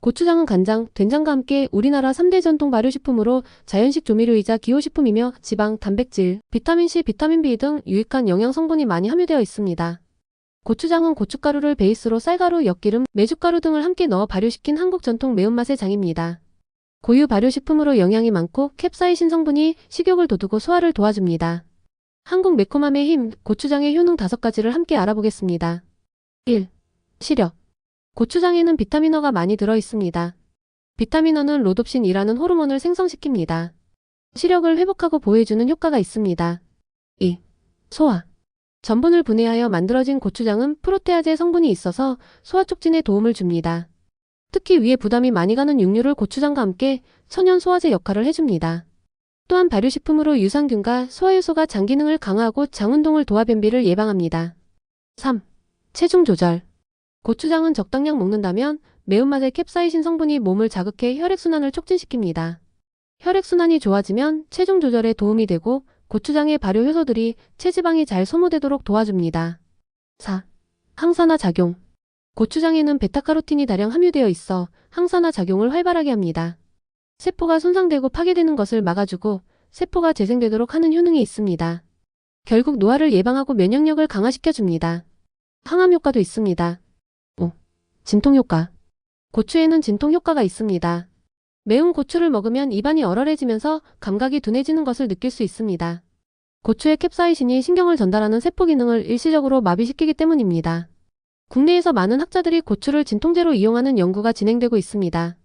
고추장은 간장, 된장과 함께 우리나라 3대 전통 발효식품으로 자연식 조미료이자 기호식품이며 지방, 단백질, 비타민C, 비타민 B 등 유익한 영양 성분이 많이 함유되어 있습니다. 고추장은 고춧가루를 베이스로 쌀가루, 엿기름, 메주가루 등을 함께 넣어 발효시킨 한국 전통 매운맛의 장입니다. 고유 발효식품으로 영양이 많고 캡사이신 성분이 식욕을 돋우고 소화를 도와줍니다. 한국 매콤함의 힘, 고추장의 효능 5가지를 함께 알아보겠습니다. 1. 시력. 고추장에는 비타민어가 많이 들어 있습니다. 비타민어는 로놉신이라는 호르몬을 생성시킵니다. 시력을 회복하고 보호해주는 효과가 있습니다. 2. 소화. 전분을 분해하여 만들어진 고추장은 프로테아제 성분이 있어서 소화 촉진에 도움을 줍니다. 특히 위에 부담이 많이 가는 육류를 고추장과 함께 천연 소화제 역할을 해줍니다. 또한 발효식품으로 유산균과 소화효소가 장 기능을 강화하고 장운동을 도와 변비를 예방합니다. 3. 체중 조절. 고추장은 적당량 먹는다면 매운맛의 캡사이신 성분이 몸을 자극해 혈액순환을 촉진시킵니다. 혈액순환이 좋아지면 체중 조절에 도움이 되고 고추장의 발효 효소들이 체지방이 잘 소모되도록 도와줍니다. 4. 항산화 작용. 고추장에는 베타카로틴이 다량 함유되어 있어 항산화 작용을 활발하게 합니다. 세포가 손상되고 파괴되는 것을 막아주고 세포가 재생되도록 하는 효능이 있습니다. 결국 노화를 예방하고 면역력을 강화시켜줍니다. 항암 효과도 있습니다. 5. 진통 효과. 고추에는 진통 효과가 있습니다. 매운 고추를 먹으면 입안이 얼얼해지면서 감각이 둔해지는 것을 느낄 수 있습니다. 고추의 캡사이신이 신경을 전달하는 세포 기능을 일시적으로 마비시키기 때문입니다. 국내에서 많은 학자들이 고추를 진통제로 이용하는 연구가 진행되고 있습니다.